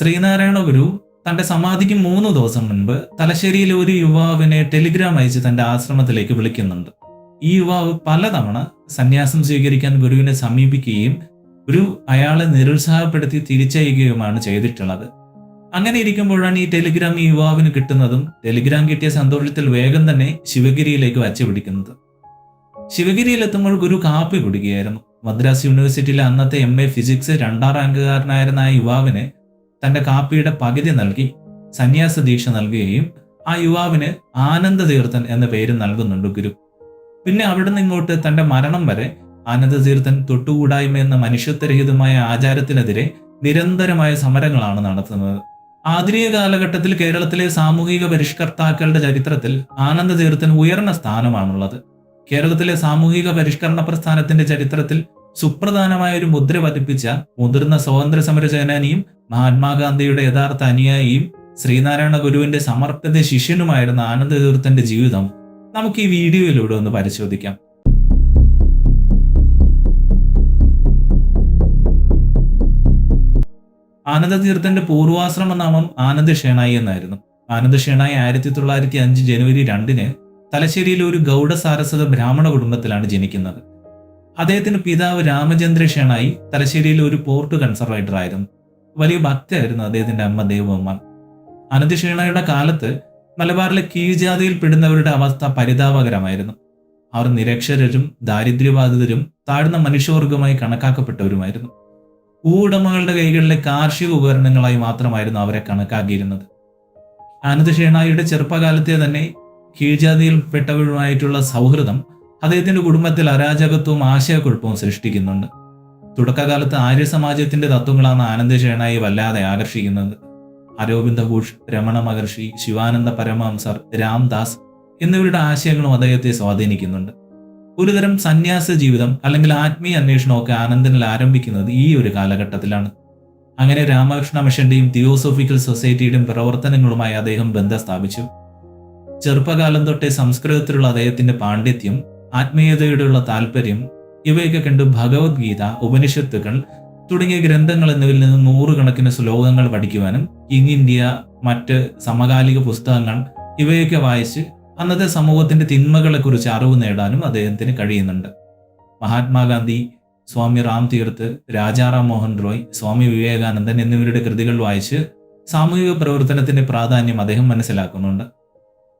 ശ്രീനാരായണ ഗുരു തന്റെ സമാധിക്ക് മൂന്ന് ദിവസം മുൻപ് തലശ്ശേരിയിലെ ഒരു യുവാവിനെ ടെലിഗ്രാം അയച്ച് തന്റെ ആശ്രമത്തിലേക്ക് വിളിക്കുന്നുണ്ട്. ഈ യുവാവ് പലതവണ സന്യാസം സ്വീകരിക്കാൻ ഗുരുവിനെ സമീപിക്കുകയും ഗുരു അയാളെ നിരുത്സാഹപ്പെടുത്തി തിരിച്ചയക്കുകയുമാണ് ചെയ്തിട്ടുള്ളത്. അങ്ങനെ ഇരിക്കുമ്പോഴാണ് ഈ ടെലിഗ്രാം ഈ യുവാവിന് കിട്ടുന്നതും ടെലിഗ്രാം കിട്ടിയ സന്തോഷത്തിൽ വേഗം തന്നെ ശിവഗിരിയിലേക്ക് വച്ചു പിടിക്കുന്നത്. ശിവഗിരിയിലെത്തുമ്പോൾ ഗുരു കാപ്പി കുടിക്കുകയായിരുന്നു. മദ്രാസ് യൂണിവേഴ്സിറ്റിയിലെ അന്നത്തെ എം എ ഫിസിക്സ് രണ്ടാം റാങ്കുകാരനായിരുന്ന ആ യുവാവിന് തന്റെ കാപ്പിയുടെ പകുതി നൽകി സന്യാസ ദീക്ഷ നൽകുകയും ആ യുവാവിന് ആനന്ദ തീർത്ഥൻ എന്ന പേര് നൽകുന്നുണ്ട് ഗുരു. പിന്നെ അവിടുന്ന് ഇങ്ങോട്ട് തന്റെ മരണം വരെ ആനന്ദ തീർത്ഥൻ തൊട്ടുകൂടായ്മ എന്ന മനുഷ്യത്വരഹിതമായ ആചാരത്തിനെതിരെ നിരന്തരമായ സമരങ്ങളാണ് നടത്തുന്നത്. ആധുനിക കാലഘട്ടത്തിൽ കേരളത്തിലെ സാമൂഹിക പരിഷ്കർത്താക്കളുടെ ചരിത്രത്തിൽ ആനന്ദ തീർത്ഥൻ ഉയർന്ന സ്ഥാനമാണുള്ളത്. കേരളത്തിലെ സാമൂഹിക പരിഷ്കരണ പ്രസ്ഥാനത്തിന്റെ ചരിത്രത്തിൽ സുപ്രധാനമായ ഒരു മുദ്ര പതിപ്പിച്ച മുതിർന്ന സ്വാതന്ത്ര്യ സമര സേനാനിയും മഹാത്മാഗാന്ധിയുടെ യഥാർത്ഥ അനുയായിയും ശ്രീനാരായണ ഗുരുവിന്റെ സമർപ്പിത ശിഷ്യനുമായിരുന്ന ആനന്ദ തീർത്ഥന്റെ ജീവിതം നമുക്ക് ഈ വീഡിയോയിലൂടെ ഒന്ന് പരിശോധിക്കാം. ആനന്ദ തീർത്ഥന്റെ പൂർവാശ്രമ നാമം ആനന്ദ ഷേണായി എന്നായിരുന്നു. ആനന്ദ ഷേണായി ആയിരത്തി തൊള്ളായിരത്തി അഞ്ച് ജനുവരി രണ്ടിന് തലശ്ശേരിയിലെ ഒരു ഗൗഡ സാരസ്വത ബ്രാഹ്മണ കുടുംബത്തിലാണ് ജനിക്കുന്നത്. അദ്ദേഹത്തിന്റെ പിതാവ് രാമചന്ദ്ര ഷേണായി തലശ്ശേരിയിലെ ഒരു പോർട്ട് കൺസർവേറ്റർ ആയിരുന്നു വലിയ ഭക്തയായിരുന്നു അദ്ദേഹത്തിന്റെ അമ്മ ദേവമ്മ. അനന്ത ഷേണായുടെ കാലത്ത് മലബാറിലെ കീഴ്ജാതിയിൽ പെടുന്നവരുടെ അവസ്ഥ പരിതാപകരമായിരുന്നു. അവർ നിരക്ഷരരും ദാരിദ്ര്യബാധിതരും താഴ്ന്ന മനുഷ്യവർഗമായി കണക്കാക്കപ്പെട്ടവരുമായിരുന്നു. ഭൂവുടമകളുടെ കൈകളിലെ കാർഷിക ഉപകരണങ്ങളായി മാത്രമായിരുന്നു അവരെ കണക്കാക്കിയിരുന്നത്. ആനന്ദ ചെറുപ്പകാലത്തെ തന്നെ കീഴ്ജാതിയിൽപ്പെട്ടവരുമായിട്ടുള്ള സൗഹൃദം അദ്ദേഹത്തിന്റെ കുടുംബത്തിൽ അരാജകത്വവും ആശയക്കുഴപ്പവും സൃഷ്ടിക്കുന്നുണ്ട്. തുടക്കകാലത്ത് ആര്യ സമാജത്തിന്റെ തത്വങ്ങളാണ് ആനന്ദ ശേണായി വല്ലാതെ ആകർഷിക്കുന്നത്. അരോബിന്ദ ഘോഷ് രമണ മഹർഷി ശിവാനന്ദ പരമഹംസർ രാംദാസ് എന്നിവരുടെ ആശയങ്ങളും അദ്ദേഹത്തെ സ്വാധീനിക്കുന്നുണ്ട്. ഒരുതരം സന്യാസ ജീവിതം അല്ലെങ്കിൽ ആത്മീയ അന്വേഷണമൊക്കെ ആനന്ദനിൽ ആരംഭിക്കുന്നത് ഈ ഒരു കാലഘട്ടത്തിലാണ്. അങ്ങനെ രാമകൃഷ്ണ മിഷന്റെയും തിയോസോഫിക്കൽ സൊസൈറ്റിയുടെയും പ്രവർത്തനങ്ങളുമായി അദ്ദേഹം ബന്ധം സ്ഥാപിച്ചു. ചെറുപ്പകാലം തൊട്ടേ സംസ്കൃതത്തിലുള്ള അദ്ദേഹത്തിന്റെ പാണ്ഡിത്യം ആത്മീയതയോടുള്ള താല്പര്യം ഇവയൊക്കെ കണ്ട് ഭഗവത്ഗീത ഉപനിഷത്തുക്കൾ തുടങ്ങിയ ഗ്രന്ഥങ്ങൾ എന്നിവയിൽ നിന്ന് നൂറുകണക്കിന് ശ്ലോകങ്ങൾ പഠിക്കുവാനും കിങ് ഇന്ത്യ മറ്റ് സമകാലിക പുസ്തകങ്ങൾ ഇവയൊക്കെ വായിച്ച് അന്നത്തെ സമൂഹത്തിന്റെ തിന്മകളെക്കുറിച്ച് അറിവ് നേടാനും അദ്ദേഹത്തിന് കഴിയുന്നുണ്ട്. മഹാത്മാഗാന്ധി സ്വാമി റാം തീർത്ത് രാജാറാം മോഹൻ റോയ് സ്വാമി വിവേകാനന്ദൻ എന്നിവരുടെ കൃതികൾ വായിച്ച് സാമൂഹിക പ്രവർത്തനത്തിന്റെ പ്രാധാന്യം അദ്ദേഹം മനസ്സിലാക്കുന്നുണ്ട്.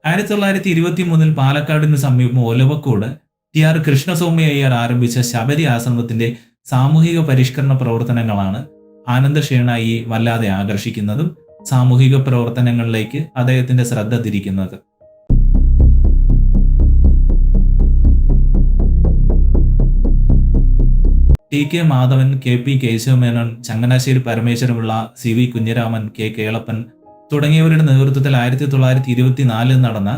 ആയിരത്തി തൊള്ളായിരത്തി ഇരുപത്തി മൂന്നിൽ പാലക്കാടിന് സമീപം ഒലവക്കോട് ടി ആർ കൃഷ്ണസ്വാമി അയ്യർ ആരംഭിച്ച ശബരി ആശ്രമത്തിന്റെ സാമൂഹിക പരിഷ്കരണ പ്രവർത്തനങ്ങളാണ് ആനന്ദ ഷേണായി വല്ലാതെ ആകർഷിക്കുന്നതും സാമൂഹിക പ്രവർത്തനങ്ങളിലേക്ക് അദ്ദേഹത്തിന്റെ ശ്രദ്ധ തിരിക്കുന്നത്. T K Madhavan K P Kesavamenon Changanassery പരമേശ്വരമുള്ള C V Kunhiraman K Kelappan തുടങ്ങിയവരുടെ നേതൃത്വത്തിൽ ആയിരത്തി തൊള്ളായിരത്തി ഇരുപത്തിനാലിൽ നടന്ന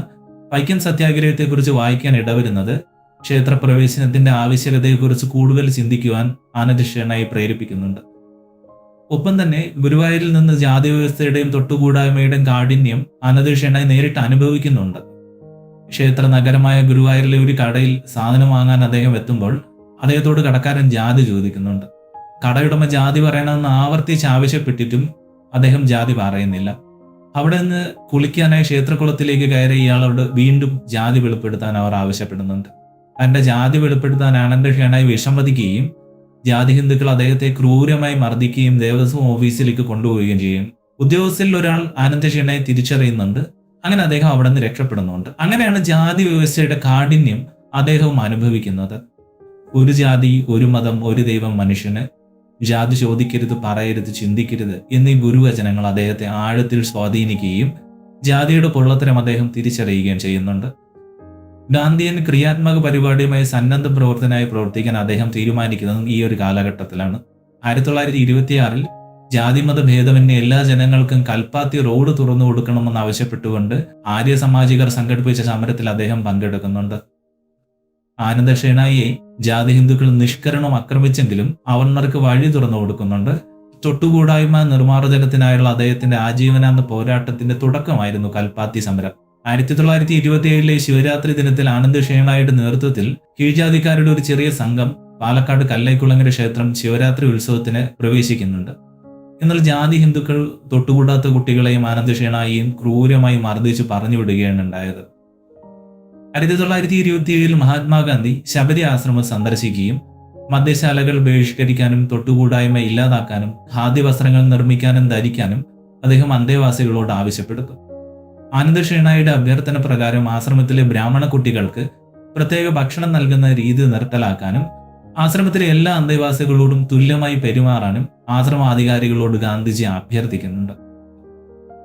വൈക്കം സത്യാഗ്രഹത്തെക്കുറിച്ച് വായിക്കാൻ ഇടവരുന്നത് ക്ഷേത്രപ്രവേശനത്തിന്റെ ആവശ്യകതയെക്കുറിച്ച് കൂടുതൽ ചിന്തിക്കുവാൻ ആനന്ദ പ്രേരിപ്പിക്കുന്നുണ്ട്. ഒപ്പം തന്നെ ഗുരുവായൂരിൽ നിന്ന് ജാതി വ്യവസ്ഥയുടെയും തൊട്ടുകൂടായ്മയുടെയും കാഠിന്യം ആനന്ദഷേണായി നേരിട്ട് അനുഭവിക്കുന്നുണ്ട്. ക്ഷേത്ര നഗരമായ ഗുരുവായൂരിലെ ഒരു കടയിൽ സാധനം വാങ്ങാൻ അദ്ദേഹം എത്തുമ്പോൾ അദ്ദേഹത്തോട് കടക്കാരൻ ജാതി ചോദിക്കുന്നുണ്ട്. കടയുടമ ജാതി പറയണമെന്ന് ആവർത്തിച്ച് ആവശ്യപ്പെട്ടിട്ടും അദ്ദേഹം ജാതി പറയുന്നില്ല. അവിടെ നിന്ന് കുളിക്കാനായി ക്ഷേത്രകുളത്തിലേക്ക് കയറി ഇയാളോട് വീണ്ടും ജാതി വെളിപ്പെടുത്താൻ അവർ ആവശ്യപ്പെടുന്നുണ്ട്. തന്റെ ജാതി വെളിപ്പെടുത്താൻ ആനന്ദ ഷേണായി വിഷമതിക്കുകയും ജാതി ഹിന്ദുക്കൾ അദ്ദേഹത്തെ ക്രൂരമായി മർദ്ദിക്കുകയും ദേവസ്വം ഓഫീസിലേക്ക് കൊണ്ടുപോവുകയും ചെയ്യും. ഉദ്യോഗസ്ഥരിൽ ഒരാൾ ആനന്ദ ഷേണായി തിരിച്ചറിയുന്നുണ്ട്. അങ്ങനെ അദ്ദേഹം അവിടെ നിന്ന് രക്ഷപ്പെടുന്നുണ്ട്. അങ്ങനെയാണ് ജാതി വ്യവസ്ഥയുടെ കാഠിന്യം അദ്ദേഹവും അനുഭവിക്കുന്നത്. ഒരു ജാതി ഒരു മതം ഒരു ദൈവം മനുഷ്യന് ജാതി ചോദിക്കരുത് പറയരുത് ചിന്തിക്കരുത് എന്നീ ഗുരുവചനങ്ങൾ അദ്ദേഹത്തെ ആഴത്തിൽ സ്വാധീനിക്കുകയും ജാതിയുടെ പൊള്ളത്തരം അദ്ദേഹം തിരിച്ചറിയുകയും ചെയ്യുന്നുണ്ട്. ഗാന്ധിയൻ ക്രിയാത്മക പരിപാടിയുമായി സന്നദ്ധ പ്രവർത്തനമായി പ്രവർത്തിക്കാൻ അദ്ദേഹം തീരുമാനിക്കുന്നതും ഈ ഒരു കാലഘട്ടത്തിലാണ്. ആയിരത്തി തൊള്ളായിരത്തി ഇരുപത്തിയാറിൽ ജാതിമത ഭേദമന്യേ എല്ലാ ജനങ്ങൾക്കും കൽപ്പാത്തി റോഡ് തുറന്നു കൊടുക്കണമെന്ന് ആവശ്യപ്പെട്ടുകൊണ്ട് ആര്യ സമാജികർ സംഘടിപ്പിച്ച സമരത്തിൽ അദ്ദേഹം പങ്കെടുക്കുന്നുണ്ട്. ആനന്ദ ഷേണായിയെ ജാതി ഹിന്ദുക്കൾ നിഷ്കരണം ആക്രമിച്ചെങ്കിലും അവർണർക്ക് വഴി തുറന്നു കൊടുക്കുന്നുണ്ട്. തൊട്ടുകൂടായ്മ നിർമ്മാർജനത്തിനായുള്ള അദ്ദേഹത്തിന്റെ ആജീവനാന്ത പോരാട്ടത്തിന്റെ തുടക്കമായിരുന്നു കൽപ്പാത്തി സമരം. ആയിരത്തി തൊള്ളായിരത്തി ഇരുപത്തി ഏഴിലെ ശിവരാത്രി ദിനത്തിൽ ആനന്ദ് ഷേണായുടെ നേതൃത്വത്തിൽ കീഴ്ജാതിക്കാരുടെ ഒരു ചെറിയ സംഘം പാലക്കാട് കല്ലൈക്കുളങ്ങര ക്ഷേത്രം ശിവരാത്രി ഉത്സവത്തിന് പ്രവേശിക്കുന്നുണ്ട്. എന്നാൽ ജാതി ഹിന്ദുക്കൾ തൊട്ടുകൂടാത്ത കുട്ടികളെയും ആനന്ദ് ഷേണായിയും ക്രൂരമായി മർദ്ദിച്ച് പറഞ്ഞു വിടുകയാണ് ഉണ്ടായത് ആയിരത്തി തൊള്ളായിരത്തി ഇരുപത്തിയേഴിൽ മഹാത്മാഗാന്ധി ശബരി ആശ്രമം സന്ദർശിക്കുകയും മദ്യശാലകൾ ബഹിഷ്കരിക്കാനും തൊട്ടുകൂടായ്മ ഇല്ലാതാക്കാനും ഖാദ്യ വസ്ത്രങ്ങൾ നിർമ്മിക്കാനും ധരിക്കാനും അദ്ദേഹം അന്തേവാസികളോട് ആവശ്യപ്പെടുന്നു ആനന്ദക്ഷീണായുടെ അഭ്യർത്ഥന പ്രകാരം ആശ്രമത്തിലെ ബ്രാഹ്മണ കുട്ടികൾക്ക് പ്രത്യേക ഭക്ഷണം നൽകുന്ന രീതി നിർത്തലാക്കാനും ആശ്രമത്തിലെ എല്ലാ അന്തേവാസികളോടും തുല്യമായി പെരുമാറാനും ആശ്രമാധികാരികളോട് ഗാന്ധിജി അഭ്യർത്ഥിക്കുന്നുണ്ട്.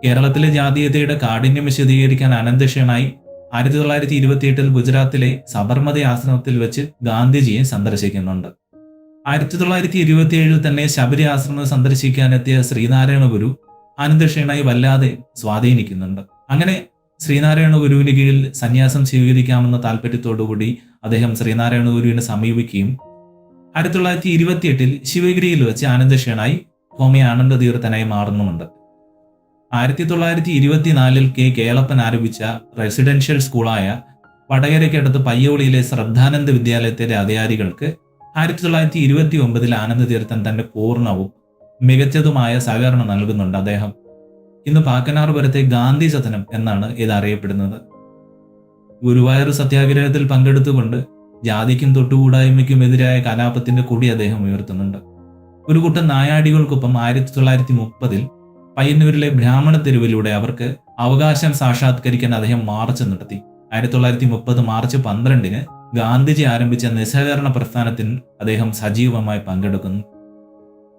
കേരളത്തിലെ ജാതീയതയുടെ കാഠിന്യം വിശദീകരിക്കാൻ അനന്തക്ഷീണായി ആയിരത്തി തൊള്ളായിരത്തി ഇരുപത്തിയെട്ടിൽ ഗുജറാത്തിലെ സബർമതി ആശ്രമത്തിൽ വെച്ച് ഗാന്ധിജിയെ സന്ദർശിക്കുന്നുണ്ട്. ആയിരത്തി തൊള്ളായിരത്തി ഇരുപത്തിയേഴിൽ തന്നെ ശബരി ആശ്രമം സന്ദർശിക്കാനെത്തിയ ശ്രീനാരായണ ഗുരു ആനന്ദക്ഷീണായി വല്ലാതെ സ്വാധീനിക്കുന്നുണ്ട്. അങ്ങനെ ശ്രീനാരായണ ഗുരുവിന് കീഴിൽ സന്യാസം സ്വീകരിക്കാമെന്ന താല്പര്യത്തോടുകൂടി അദ്ദേഹം ശ്രീനാരായണ ഗുരുവിനെ സമീപിക്കുകയും ആയിരത്തി തൊള്ളായിരത്തി ഇരുപത്തിയെട്ടിൽ ശിവഗിരിയിൽ വെച്ച് ആനന്ദക്ഷേണായി ഹോമി ആനന്ദ തീർത്ഥനായി മാറുന്നുമുണ്ട്. ആയിരത്തി തൊള്ളായിരത്തി ഇരുപത്തിനാലിൽ കെ. കേളപ്പൻ ആരംഭിച്ച റെസിഡൻഷ്യൽ സ്കൂളായ വടകരയ്ക്കടുത്ത് പയ്യോളിയിലെ ശ്രദ്ധാനന്ദ വിദ്യാലയത്തിലെ അധികാരികൾക്ക് ആയിരത്തി തൊള്ളായിരത്തി ഇരുപത്തി ഒമ്പതിൽ ആനന്ദ തീർത്ഥൻ തന്റെ പൂർണവും മികച്ചതുമായ സഹകരണം നൽകുന്നുണ്ട് അദ്ദേഹം. ഇന്ന് പാക്കനാർപുരത്തെ ഗാന്ധി സദനം എന്നാണ് ഇത് അറിയപ്പെടുന്നത്. ഗുരുവായൂർ സത്യാഗ്രഹത്തിൽ പങ്കെടുത്തുകൊണ്ട് ജാതിക്കും തൊട്ടുകൂടായ്മയ്ക്കും എതിരായ കലാപത്തിന്റെ കൊടി അദ്ദേഹം ഉയർത്തുന്നുണ്ട്. ഒരു കൂട്ടം നായാടികൾക്കൊപ്പം ആയിരത്തി തൊള്ളായിരത്തി മുപ്പതിൽ പയ്യന്നൂരിലെ ബ്രാഹ്മണ തെരുവിലൂടെ അവർക്ക് അവകാശം സാക്ഷാത്കരിക്കാൻ അദ്ദേഹം മാർച്ച് നടത്തി. ആയിരത്തി തൊള്ളായിരത്തി മുപ്പത് മാർച്ച് പന്ത്രണ്ടിന് ഗാന്ധിജി ആരംഭിച്ച നിസ്സഹകരണ പ്രസ്ഥാനത്തിൽ അദ്ദേഹം സജീവമായി പങ്കെടുക്കുന്നു.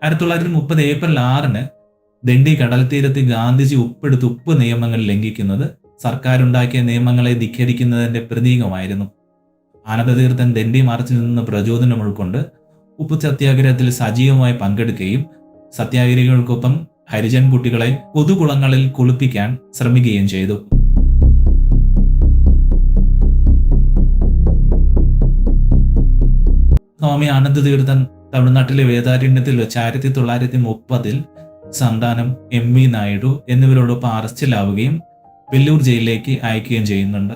ആയിരത്തി തൊള്ളായിരത്തി മുപ്പത് ഏപ്രിൽ ആറിന് ദണ്ഡി കടൽ തീരത്ത് ഗാന്ധിജി ഉപ്പെടുത്ത് ഉപ്പ് നിയമങ്ങൾ ലംഘിക്കുന്നത് സർക്കാരുണ്ടാക്കിയ നിയമങ്ങളെ ധിഖരിക്കുന്നതിന്റെ പ്രതീകമായിരുന്നു. ആനന്ദതീർത്ഥൻ ദണ്ഡി മാർച്ചിൽ നിന്ന് പ്രചോദനം ഉൾക്കൊണ്ട് ഉപ്പ് സത്യാഗ്രഹത്തിൽ സജീവമായി പങ്കെടുക്കുകയും സത്യാഗ്രഹികൾക്കൊപ്പം ഹരിജൻ കുട്ടികളെ പൊതുകുളങ്ങളിൽ കുളിപ്പിക്കാൻ ശ്രമിക്കുകയും ചെയ്തു. സ്വാമി ആനന്ദ തീർത്ഥൻ തമിഴ്നാട്ടിലെ വേദാരണ്യത്തിൽ വെച്ച് ആയിരത്തി തൊള്ളായിരത്തി മുപ്പതിൽ സന്താനം എം വി നായിഡു എന്നിവരോടൊപ്പം അറസ്റ്റിലാവുകയും വെല്ലൂർ ജയിലിലേക്ക് അയക്കുകയും ചെയ്യുന്നുണ്ട്.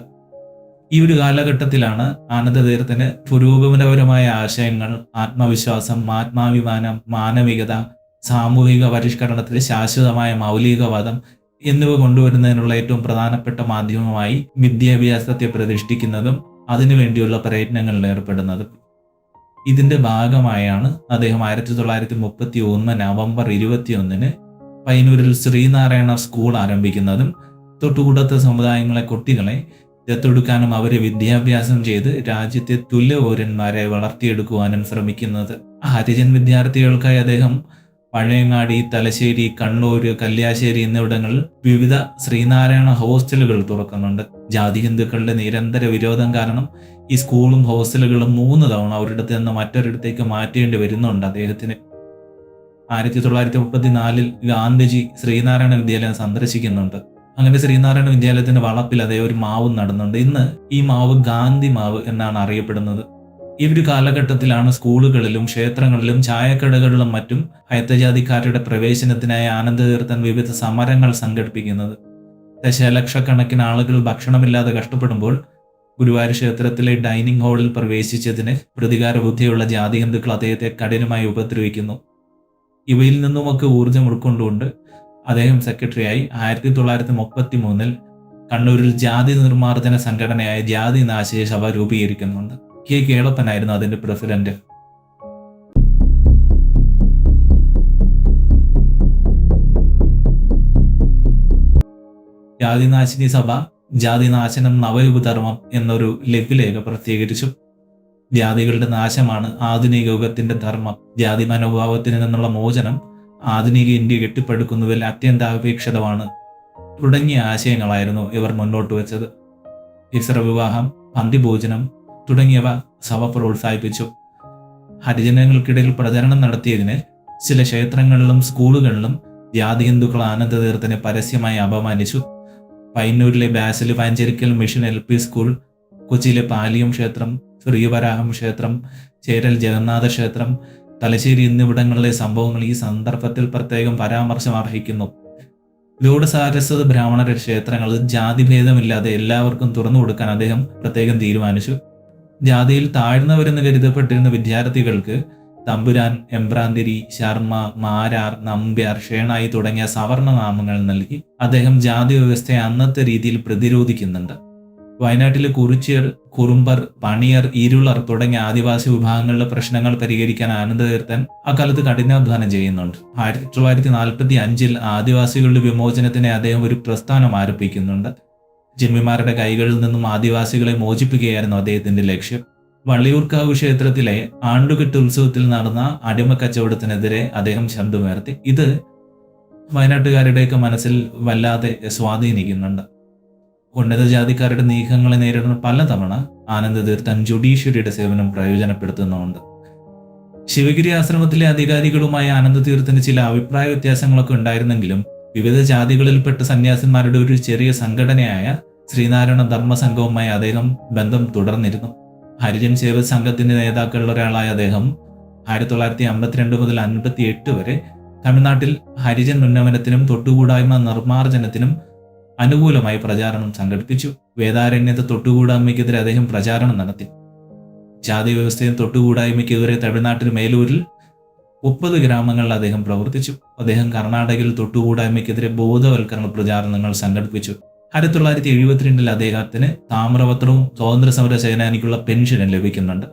ഈ ഒരു കാലഘട്ടത്തിലാണ് ആനന്ദതീർത്ഥന് പുരോഗമനപരമായ ആശയങ്ങൾ ആത്മവിശ്വാസം ആത്മാഭിമാനം മാനവികത സാമൂഹിക പരിഷ്കരണത്തിൽ ശാശ്വതമായ മൗലികവാദം എന്നിവ കൊണ്ടുവരുന്നതിനുള്ള ഏറ്റവും പ്രധാനപ്പെട്ട മാധ്യമമായി വിദ്യാഭ്യാസത്തെ പ്രതിഷ്ഠിക്കുന്നതും അതിനുവേണ്ടിയുള്ള പ്രയത്നങ്ങളിൽ ഏർപ്പെടുന്നതും. ഇതിന്റെ ഭാഗമായാണ് അദ്ദേഹം ആയിരത്തി തൊള്ളായിരത്തി മുപ്പത്തി ഒന്ന് നവംബർ ഇരുപത്തിയൊന്നിന് പയ്യന്നൂരിൽ ശ്രീനാരായണ സ്കൂൾ ആരംഭിക്കുന്നതും തൊട്ടുകൂടത്തെ സമുദായങ്ങളെ കുട്ടികളെ ദത്തെടുക്കാനും അവരെ വിദ്യാഭ്യാസം ചെയ്ത് രാജ്യത്തെ തുല്യ പൗരന്മാരെ വളർത്തിയെടുക്കുവാനും ശ്രമിക്കുന്നത്. ഹരിജൻ വിദ്യാർത്ഥികൾക്കായി അദ്ദേഹം പഴയങ്ങാടി തലശ്ശേരി കണ്ണൂർ കല്യാശ്ശേരി എന്നിവിടങ്ങളിൽ വിവിധ ശ്രീനാരായണ ഹോസ്റ്റലുകൾ തുറക്കുന്നുണ്ട്. ജാതി ഹിന്ദുക്കളുടെ നിരന്തര വിരോധം കാരണം ഈ സ്കൂളും ഹോസ്റ്റലുകളും മൂന്ന് തവണ ഒരിടത്ത് നിന്ന് മറ്റൊരിടത്തേക്ക് മാറ്റേണ്ടി വരുന്നുണ്ട്. അദ്ദേഹത്തിന് ആയിരത്തി തൊള്ളായിരത്തി മുപ്പത്തി നാലിൽ ഗാന്ധിജി ശ്രീനാരായണ വിദ്യാലയം സന്ദർശിക്കുന്നുണ്ട്. അങ്ങനെ ശ്രീനാരായണ വിദ്യാലയത്തിന്റെ വളപ്പിൽ അതേ ഒരു മാവ് നടന്നുണ്ട്. ഇന്ന് ഈ മാവ് ഗാന്ധി മാവ് എന്നാണ് അറിയപ്പെടുന്നത്. ഈ ഒരു കാലഘട്ടത്തിലാണ് സ്കൂളുകളിലും ക്ഷേത്രങ്ങളിലും ചായക്കടകളിലും മറ്റും ഹൈത്തജാതിക്കാരുടെ പ്രവേശനത്തിനായി ആനന്ദതീർത്ഥൻ വിവിധ സമരങ്ങൾ സംഘടിപ്പിക്കുന്നത്. ദശലക്ഷക്കണക്കിന് ആളുകൾ ഭക്ഷണമില്ലാതെ കഷ്ടപ്പെടുമ്പോൾ ഗുരുവായൂർ ക്ഷേത്രത്തിലെ ഡൈനിങ് ഹാളിൽ പ്രവേശിച്ചതിന് പ്രതികാര ബുദ്ധിയുള്ള ജാതി ഹിന്ദുക്കൾ അദ്ദേഹത്തെ കഠിനമായി ഉപദ്രവിക്കുന്നു. ഇവയിൽ നിന്നുമൊക്കെ ഊർജം ഉൾക്കൊണ്ടുകൊണ്ട് അദ്ദേഹം സെക്രട്ടറിയായി ആയിരത്തി തൊള്ളായിരത്തി മുപ്പത്തി മൂന്നിൽ കണ്ണൂരിൽ ജാതി നിർമ്മാർജന സംഘടനയായ ജാതി നാശയ സഭ രൂപീകരിക്കുന്നുണ്ട്. കെ. കേളപ്പനായിരുന്നു അതിന്റെ പ്രസിഡന്റ്. ജാതിനാശിനി സഭ ജാതിനാശനം നവയുഗധർമ്മം എന്നൊരു ലഘുലേഖ പ്രസിദ്ധീകരിച്ചു ജാതികളുടെ നാശമാണ് ആധുനിക യുഗത്തിന്റെ ധർമ്മം. ജാതി മനോഭാവത്തിൽ നിന്നുള്ള മോചനം ആധുനിക ഇന്ത്യ കെട്ടിപ്പടുക്കുന്നതിൽ അത്യന്താപേക്ഷിതമാണ്. തുടങ്ങിയ ആശയങ്ങളായിരുന്നു ഇവർ മുന്നോട്ട് വെച്ചത്. ഇസ്ര വിവാഹം പന്തിഭോജനം തുടങ്ങിയവ സഭ പ്രോത്സാഹിപ്പിച്ചു. ഹരിജനങ്ങൾക്കിടയിൽ പ്രചരണം നടത്തിയതിന് ചില ക്ഷേത്രങ്ങളിലും സ്കൂളുകളിലും ജാതി ഹിന്ദുക്കൾ ആനന്ദതീർത്ഥനെ പരസ്യമായി അപമാനിച്ചു. പയ്യന്നൂരിലെ ബാസൽ പാഞ്ചേരിക്കൽ മിഷൻ എൽ പി സ്കൂൾ കൊച്ചിയിലെ പാലിയം ക്ഷേത്രം ശ്രീവരാഹം ക്ഷേത്രം ചേരൽ ജഗന്നാഥ ക്ഷേത്രം തലശ്ശേരി എന്നിവിടങ്ങളിലെ സംഭവങ്ങൾ ഈ സന്ദർഭത്തിൽ പ്രത്യേകം പരാമർശം അർഹിക്കുന്നു. ലോഡ് സാരസ്വത ബ്രാഹ്മണരുടെ ക്ഷേത്രങ്ങൾ ജാതിഭേദമില്ലാതെ എല്ലാവർക്കും തുറന്നു കൊടുക്കാൻ അദ്ദേഹം പ്രത്യേകം തീരുമാനിച്ചു. ജാതിയിൽ താഴ്ന്നവരെന്ന് കരുതപ്പെട്ടിരുന്ന വിദ്യാർത്ഥികൾക്ക് തമ്പുരാൻ എംബ്രാന്തിരി ശർമ്മ മാരാർ നമ്പ്യാർ ഷേണായി തുടങ്ങിയ സവർണ നാമങ്ങൾ നൽകി അദ്ദേഹം ജാതി വ്യവസ്ഥയെ അന്നത്തെ രീതിയിൽ പ്രതിരോധിക്കുന്നുണ്ട്. വയനാട്ടിലെ കുറിച്യർ കുറുമ്പർ പണിയർ ഇരുളർ തുടങ്ങിയ ആദിവാസി വിഭാഗങ്ങളുടെ പ്രശ്നങ്ങൾ പരിഹരിക്കാൻ ആനന്ദതീർത്ഥൻ അക്കാലത്ത് കഠിനാധ്വാനം ചെയ്യുന്നുണ്ട്. ആയിരത്തി തൊള്ളായിരത്തി നാൽപ്പത്തി അഞ്ചിൽ ആദിവാസികളുടെ വിമോചനത്തിന് അദ്ദേഹം ഒരു പ്രസ്ഥാനം ആരംഭിക്കുന്നുണ്ട്. ജിമ്മിമാരുടെ കൈകളിൽ നിന്നും ആദിവാസികളെ മോചിപ്പിക്കുകയായിരുന്നു അദ്ദേഹത്തിന്റെ ലക്ഷ്യം. വള്ളിയൂർക്കാവ് ക്ഷേത്രത്തിലെ ആണ്ടുകെട്ട് ഉത്സവത്തിൽ നടന്ന അടിമ കച്ചവടത്തിനെതിരെ അദ്ദേഹം ശബ്ദമുയർത്തി. ഇത് വയനാട്ടുകാരുടെയൊക്കെ മനസ്സിൽ വല്ലാതെ സ്വാധീനിക്കുന്നുണ്ട്. ഉന്നത ജാതിക്കാരുടെ നീക്കങ്ങളെ നേരിടുന്ന പലതവണ ആനന്ദതീർത്ഥൻ ജുഡീഷ്യറിയുടെ സേവനം പ്രയോജനപ്പെടുത്തുന്നുണ്ട് ശിവഗിരി ആശ്രമത്തിലെ അധികാരികളുമായി ആനന്ദതീർത്ഥന് ചില അഭിപ്രായ വ്യത്യാസങ്ങളൊക്കെ ഉണ്ടായിരുന്നെങ്കിലും വിവിധ ജാതികളിൽപ്പെട്ട സന്യാസിമാരുടെ ഒരു ചെറിയ സംഘടനയായ ശ്രീനാരായണ ധർമ്മസംഘവുമായി അദ്ദേഹം ബന്ധം തുടർന്നിരുന്നു. ഹരിജൻ സേവ സംഘത്തിന്റെ നേതാക്കളിൽ ഒരാളായ അദ്ദേഹം ആയിരത്തി തൊള്ളായിരത്തി അമ്പത്തിരണ്ട് മുതൽ അൻപത്തി എട്ട് വരെ തമിഴ്നാട്ടിൽ ഹരിജൻ ഉന്നമനത്തിനും തൊട്ടുകൂടായ്മ നിർമ്മാർജനത്തിനും അനുകൂലമായി പ്രചാരണം സംഘടിപ്പിച്ചു. വേദാരണ്യത്തെ തൊട്ടുകൂടായ്മയ്ക്കെതിരെ അദ്ദേഹം പ്രചാരണം നടത്തി. ജാതി വ്യവസ്ഥയും തൊട്ടുകൂടായ്മയ്ക്കെതിരെ തമിഴ്നാട്ടിൽ മേലൂരിൽ മുപ്പത് ഗ്രാമങ്ങളിൽ അദ്ദേഹം പ്രവർത്തിച്ചു. അദ്ദേഹം കർണാടകയിൽ തൊട്ടുകൂടായ്മയ്ക്കെതിരെ ബോധവൽക്കരണ പ്രചാരണങ്ങൾ സംഘടിപ്പിച്ചു. ആയിരത്തി തൊള്ളായിരത്തി എഴുപത്തിരണ്ടിൽ അദ്ദേഹത്തിന് താമ്രപത്രവും സ്വാതന്ത്ര്യ സമര സേനാനിക്കുള്ള പെൻഷനും ലഭിക്കുന്നുണ്ട്.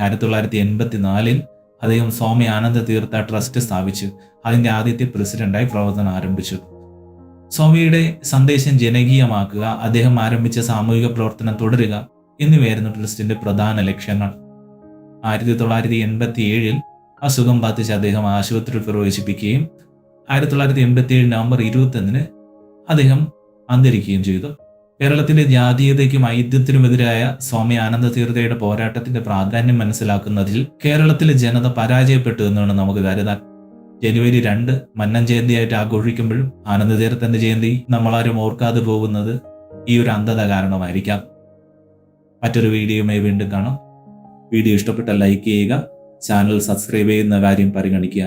ആയിരത്തി തൊള്ളായിരത്തി എൺപത്തി നാലിൽ അദ്ദേഹം സ്വാമി ആനന്ദ തീർത്ഥ ട്രസ്റ്റ് സ്ഥാപിച്ചു. അതിന്റെ ആദ്യത്തെ പ്രസിഡന്റായി പ്രവർത്തനം ആരംഭിച്ചു. സ്വാമിയുടെ സന്ദേശം ജനകീയമാക്കുക അദ്ദേഹം ആരംഭിച്ച സാമൂഹിക പ്രവർത്തനം തുടരുക എന്നിവയായിരുന്നു ട്രസ്റ്റിന്റെ പ്രധാന ലക്ഷ്യങ്ങൾ. ആയിരത്തി തൊള്ളായിരത്തി എൺപത്തി ഏഴിൽ അസുഖം ബാധിച്ച് അദ്ദേഹം ആശുപത്രിയിൽ പ്രവേശിപ്പിക്കുകയും ആയിരത്തി തൊള്ളായിരത്തി എൺപത്തി ഏഴ് നവംബർ ഇരുപത്തൊന്നിന് അദ്ദേഹം അന്തരിക്കുകയും ചെയ്തു. കേരളത്തിന്റെ ജാതീയതയ്ക്കും ഐദ്യത്തിനുമെതിരായ സ്വാമി ആനന്ദ തീർത്ഥയുടെ പോരാട്ടത്തിന്റെ പ്രാധാന്യം മനസ്സിലാക്കുന്നതിൽ കേരളത്തിലെ ജനത പരാജയപ്പെട്ടു എന്നാണ് നമുക്ക് കരുതാൻ. ജനുവരി രണ്ട് മന്നൻ ജയന്തിയായിട്ട് ആഘോഷിക്കുമ്പോഴും ആനന്ദ തീർത്ഥന്റെ ജയന്തി നമ്മളാരും ഓർക്കാതെ പോകുന്നത് ഈ ഒരു അന്ധത കാരണമായിരിക്കാം. മറ്റൊരു വീഡിയോയുമായി വീണ്ടും കാണാം. വീഡിയോ ഇഷ്ടപ്പെട്ട ലൈക്ക് ചെയ്യുക ചാനൽ സബ്സ്ക്രൈബ് ചെയ്യുന്ന കാര്യം പരിഗണിക്കുക.